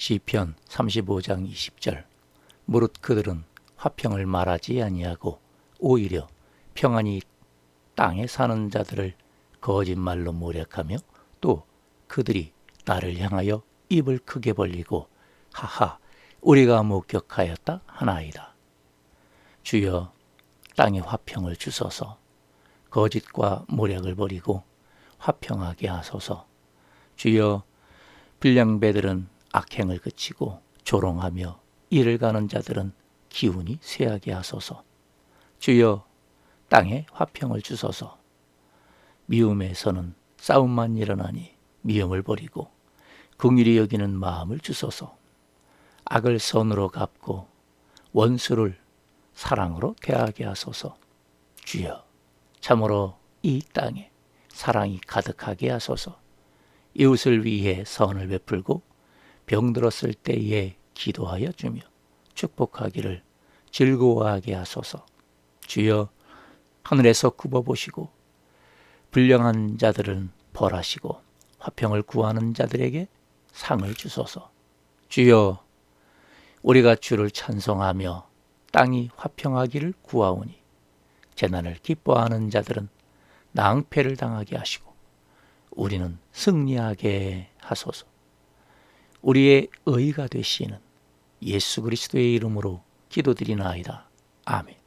시편 35장 20절. 무릇 그들은 화평을 말하지 아니하고 오히려 평안히 땅에 사는 자들을 거짓말로 모략하며 또 그들이 나를 향하여 입을 크게 벌리고 하하 우리가 목격하였다 하나이다. 주여 땅에 화평을 주소서. 거짓과 모략을 버리고 화평하게 하소서. 주여 불량배들은 악행을 그치고 조롱하며 일을 가는 자들은 기운이 쇠하게 하소서. 주여 땅에 화평을 주소서. 미움에서는 싸움만 일어나니 미움을 버리고 긍휼히 여기는 마음을 주소서. 악을 선으로 갚고 원수를 사랑으로 대하게 하소서. 주여 참으로 이 땅에 사랑이 가득하게 하소서. 이웃을 위해 선을 베풀고 병들었을 때에 기도하여 주며 축복하기를 즐거워하게 하소서. 주여 하늘에서 굽어보시고 불량한 자들은 벌하시고 화평을 구하는 자들에게 상을 주소서. 주여 우리가 주를 찬송하며 땅이 화평하기를 구하오니 재난을 기뻐하는 자들은 낭패를 당하게 하시고 우리는 승리하게 하소서 우리의 의가 되시는 예수 그리스도의 이름으로 기도드리나이다. 아멘